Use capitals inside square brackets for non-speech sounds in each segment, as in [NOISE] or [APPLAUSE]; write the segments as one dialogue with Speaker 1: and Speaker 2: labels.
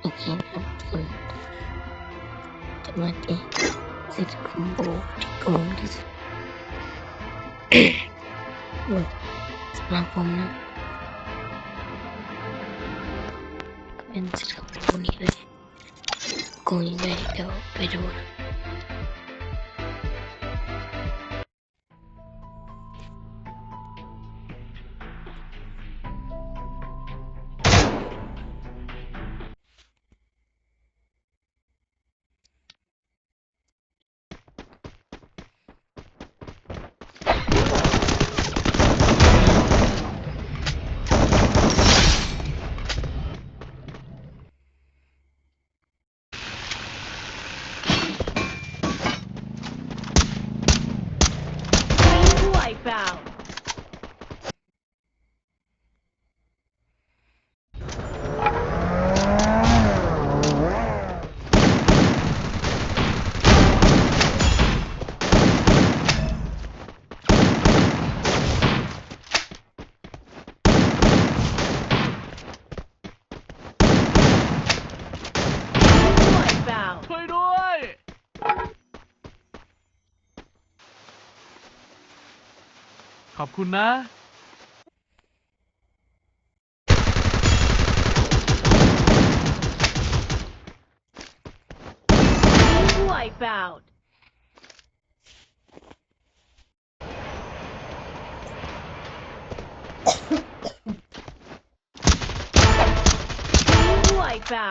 Speaker 1: โอเคนะครับทุกคนจะมาเองเซตคอมโบที่โกงที่สุดโอ้ยสำหรับผมนะเป็นเซตคอมโบนี้เลยโกงยังไงเดี๋ยวไปดูนะ
Speaker 2: ขอบคุณนะ
Speaker 3: Wipe out.
Speaker 1: ไปเปล่า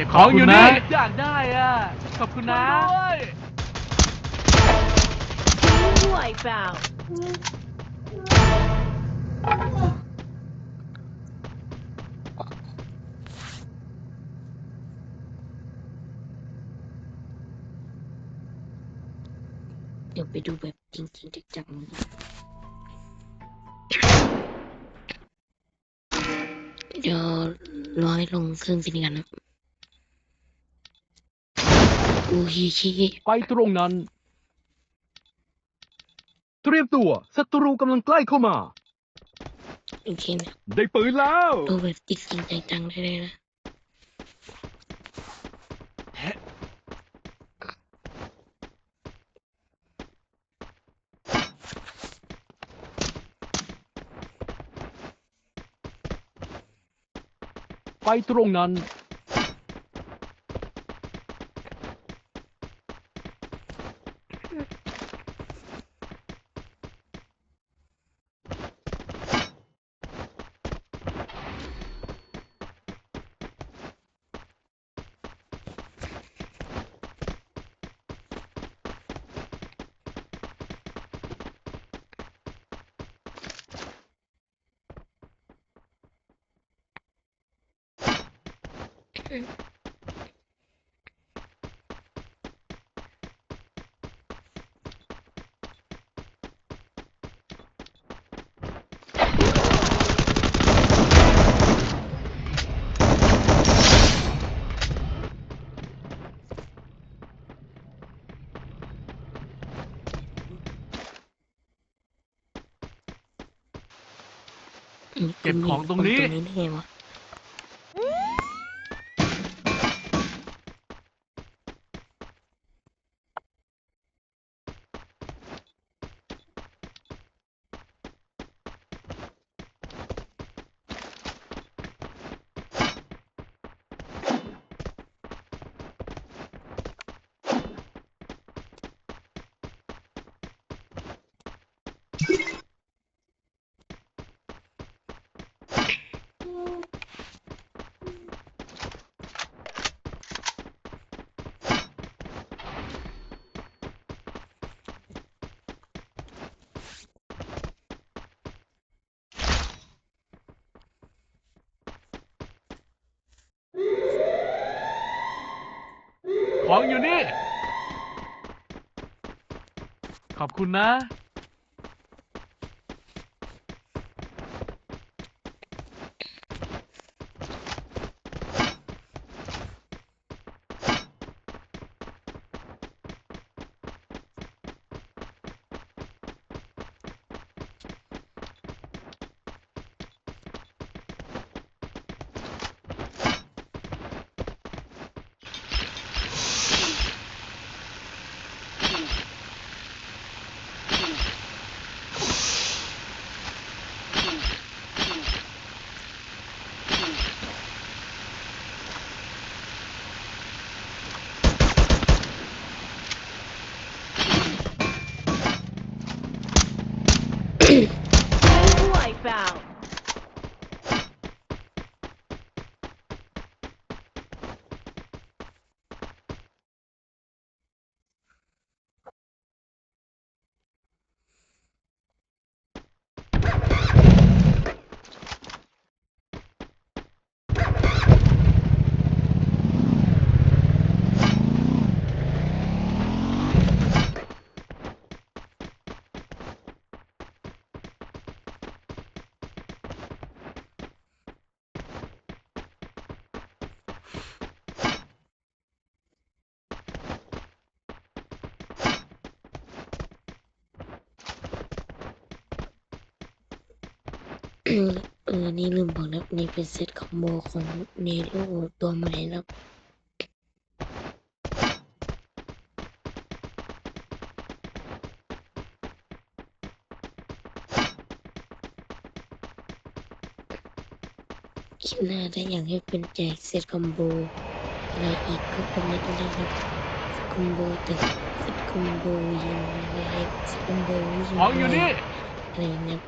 Speaker 2: ก็บของอยู่นี่อยากได้อะขอบคุณนะ
Speaker 3: Wipeout.
Speaker 1: เดี๋ยวไปดูแบบจริงๆจังๆเดี๋ยวร้อยลงเครื่องบินกันนะ อุ้ยชี้
Speaker 4: ไปตรงนั้น เตรียมตัว ศัตรูกำลังใกล้เข้ามา
Speaker 1: โอเคนะ
Speaker 4: ได้ปืนแล้ว
Speaker 1: ดูแบบจริงๆจังๆได้เลยนะ
Speaker 4: ไปตรงนั้น
Speaker 2: เก็บของตรงนี้
Speaker 1: ตรงนี้ได้ไงวะ
Speaker 2: ของอยู่นี่ ขอบคุณนะ
Speaker 1: นี่ลืมบอกนะนี่เป็นเซตคอมโบของเนโรตัวใหม่แล้วคลิปหน้าถ้าอยากให้เป็นแจกเซตคอมโบอะไรอีกก็คอมเมนต์ได้ครับคอมโบตึกเซตคอมโบยิงอะไรเซตคอมโบยิง
Speaker 2: องอยู่นี่
Speaker 1: อะไรอย่างเงี้ย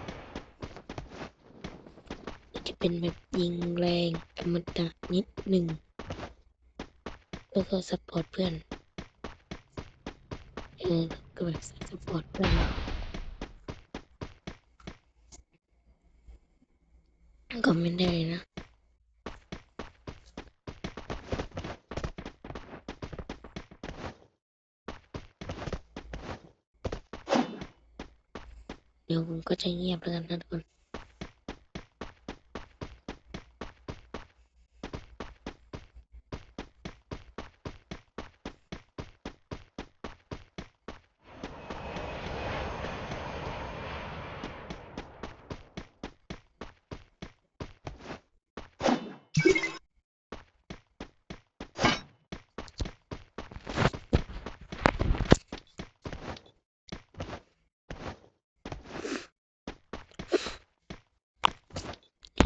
Speaker 1: เป็นแบบยิงแรงอมตะนิดหนึ่ง แล้วก็สปอร์ตเพื่อนเออก็แบบสปอร์ตเพื่อนคอมเมนต์ได้นะเดี๋ยวผมก็จะเงียบแล้วกันนะทุกคน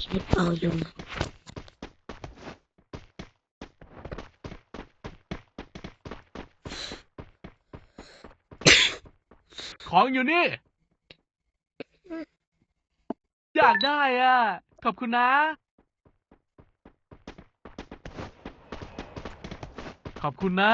Speaker 1: ชีวิตเอายุง
Speaker 2: ของอยู่นี่ อยากได้อะ ขอบคุณนะ ขอบคุณนะ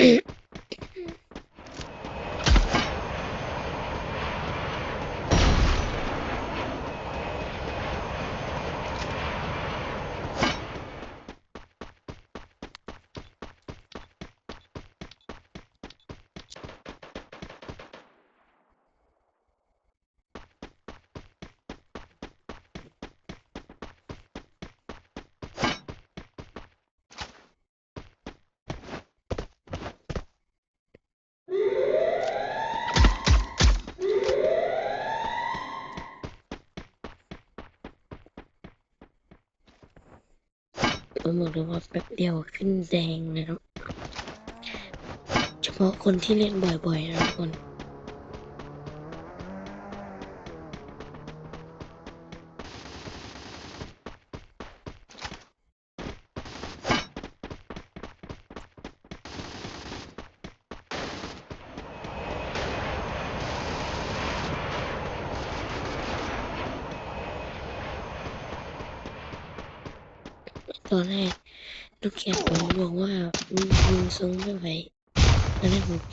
Speaker 2: Eh. [LAUGHS]
Speaker 1: ผมบอกเลยว่าแป๊บเดียวขึ้นแดงเลยครับ เฉพาะคนที่เล่นบ่อยๆนะทุกคน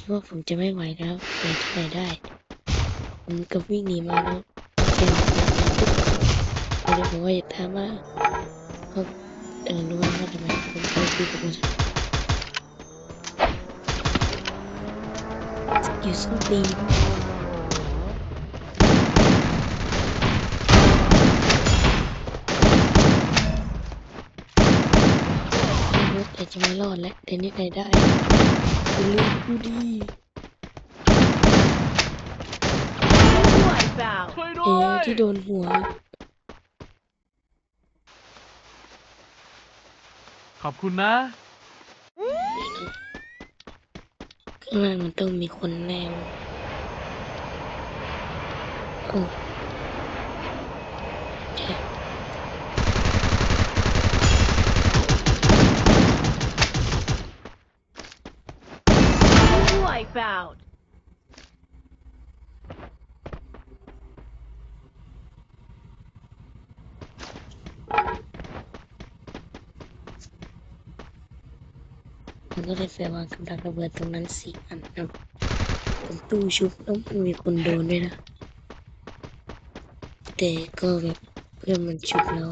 Speaker 1: ดว่าผมจะไม่ไหวแล้วไปที่ไหนได้ ผมก็วิ่งหนีมาแล้วแกก็เลยบอกว่าอย่าถามว่าเขาเออรู้ว่าทำไมผมไปคุยกับมันอยู่ส้นตีนรถแต่จะไม่รอดแล้วแต่นี่ไหนได้ กูเลือกกูดีเอ
Speaker 2: ด้วย
Speaker 1: ที่โดนหัว
Speaker 2: ขอบคุณนะ
Speaker 1: ข้างล่างมันต้องมีคนแนวโอ้ใช่
Speaker 3: Wipeout.
Speaker 1: ได้เลยแปลว่ากำลังระเบิดตรงนั้นสี่อันนะเป็นตู้ชุบแล้วมันมีคนโดนด้วยนะ แต่ก็แบบเพื่อนมันชุบแล้ว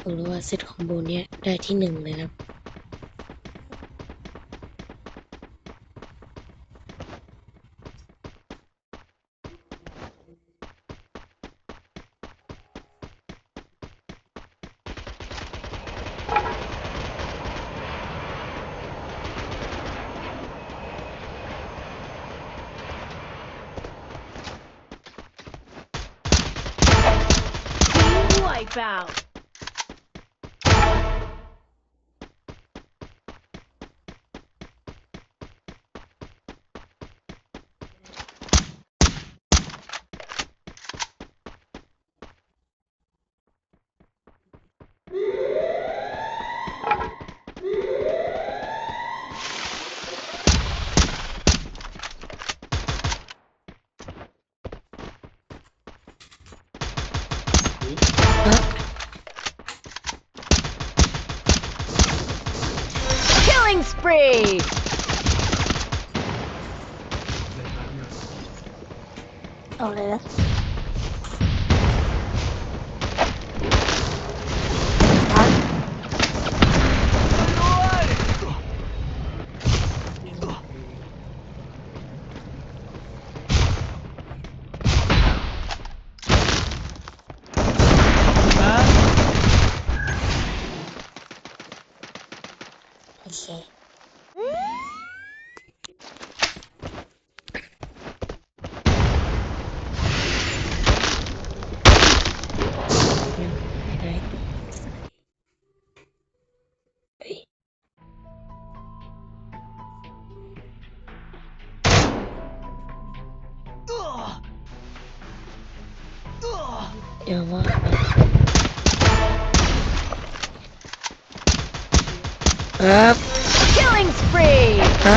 Speaker 1: ผมรู้ว่าเซตคอมโบเนี้ยได้ที่หนึ่งเลยนะ
Speaker 3: Wipeout.
Speaker 1: อย่าว่านะครับ
Speaker 3: Killing spree.
Speaker 1: ฮ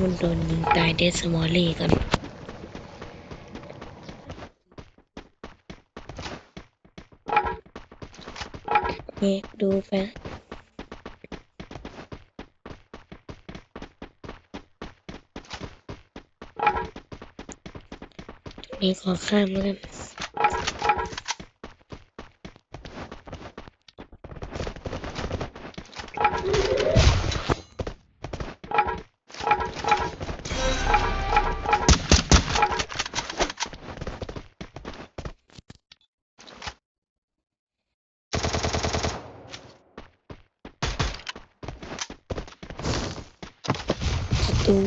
Speaker 1: มั
Speaker 2: น
Speaker 1: โดนยิงตายเดสมอลลี่กันนี่ดูไปนี่ขอข้ามแล้วกัน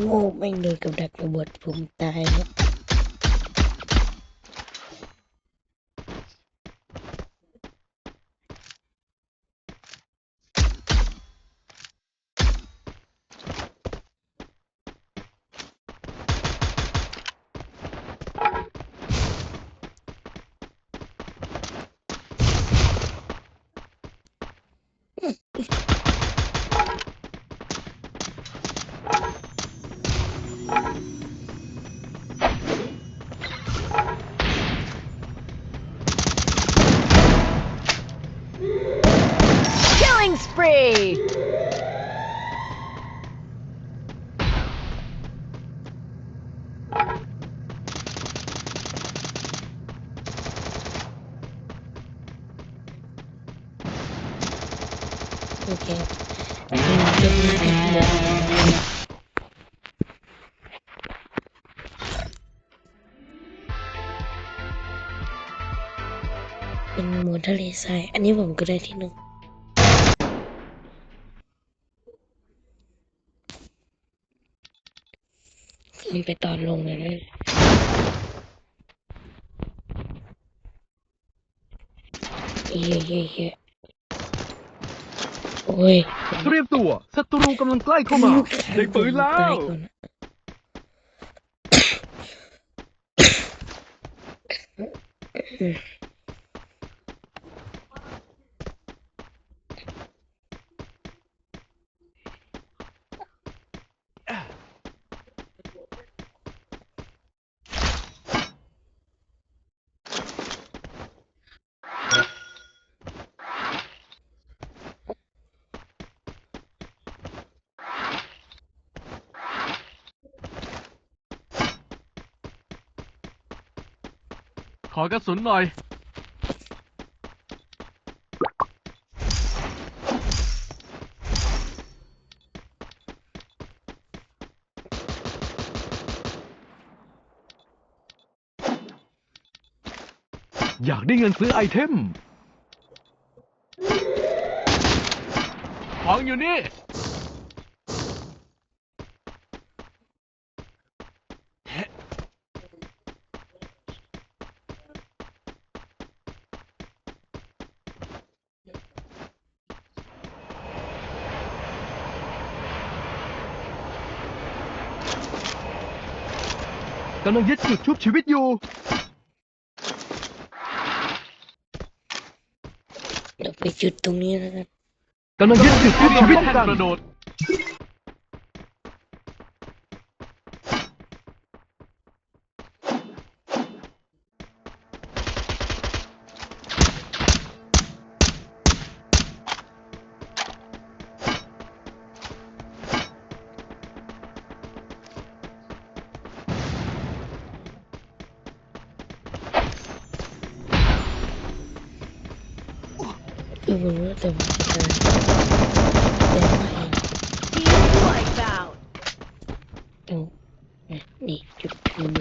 Speaker 1: โง่แม่งโดนกับดักระเบิดผมตายครับ หมูทะเลทรายอันนี้ผมก็ได้ที่หนึ่งมันไปตอนลงเลยนะเย้เย้เย้โอ้ย
Speaker 4: เตรียมตัวศัตรูกำลังใกล้เข้ามาได้ปืนแล้ว
Speaker 2: ขอกระสุนหน่อย
Speaker 4: อยากได้เงินซื้อไอเทม
Speaker 2: ของอยู่นี่
Speaker 4: กำลังยึดจุดชุบชีวิตอยู่
Speaker 1: เดี๋ยวไปจุดตรงนี้แล้วกัน
Speaker 4: กำลังยึดจุดชุบชีวิต
Speaker 2: แท่น
Speaker 4: กัน
Speaker 2: กระโดด
Speaker 1: คือผมรู้แต่ผมจะตายแต่ไม่
Speaker 3: Team wipe out.
Speaker 1: ต้องอะนี่จุดคืน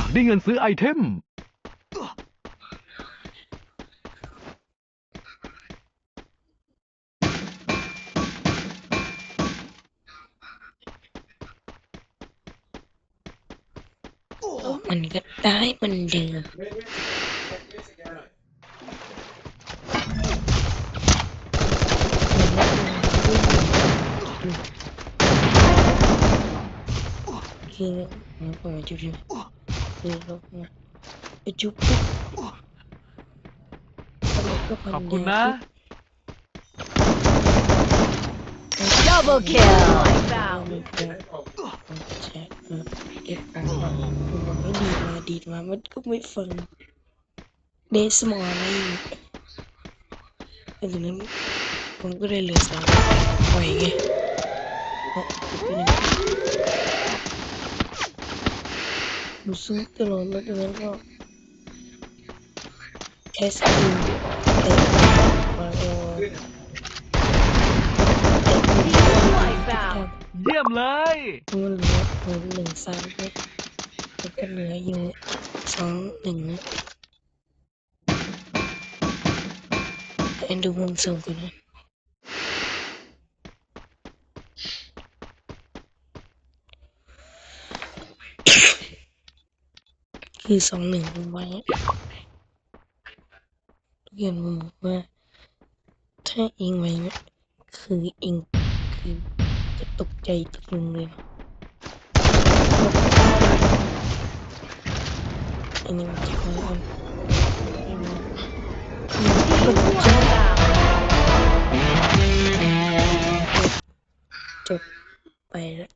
Speaker 4: อยากได้เงินซื้อไอเทม
Speaker 2: ดูนะ
Speaker 1: เดี๋ยวฮะไอ้ตั้งนกาปลุกไว้เพื่อเพื่อเพิ่มเสียงเนอะสู้ชีวิตผมสู้ชีวิตเพื่อช่วยลูกแคนเลยนะเนี่ย
Speaker 4: อยากได้เงินซื้อไอเทม
Speaker 1: มันก็ได้เหมันเดิม คือมันก็มจุด จุดคือลบมาไปจุดปุ๊บแล้วมันก็พัน
Speaker 2: ขอบคุณนะ
Speaker 3: Double kill. Wipe
Speaker 1: เอา
Speaker 3: out.
Speaker 1: มันจะแชะเก็บของมันไม่ดีมาดีมา มันก็ไม่ฟังเดสมอลอะไรอยู่แต่ทีนั้นผมก็เลยเหลือสามปล่อยไง เพราะเป็นอย่างนั้นผมสู้ตลอดแล้วตอนนั้นก็ช้สกิลเอ็มาโอเอ็ก
Speaker 3: Wipeout.
Speaker 2: เยี่ยมเลย
Speaker 1: มันเหลือเหลือหนึ่งสามเม็ดแล้วก็เหลืออยู่สองหนึ่งนะเอ็นดูมุมสูงก่อนนะ คือสองหนึ่งไว้ทุกอย่างมันบอกว่า ถ้าเองไว้เนี่ยคือเองคือจะตกใจตะลึงเลยนอันนี้มันจะคอยเอาให้มันก็จะจบไปแล้ว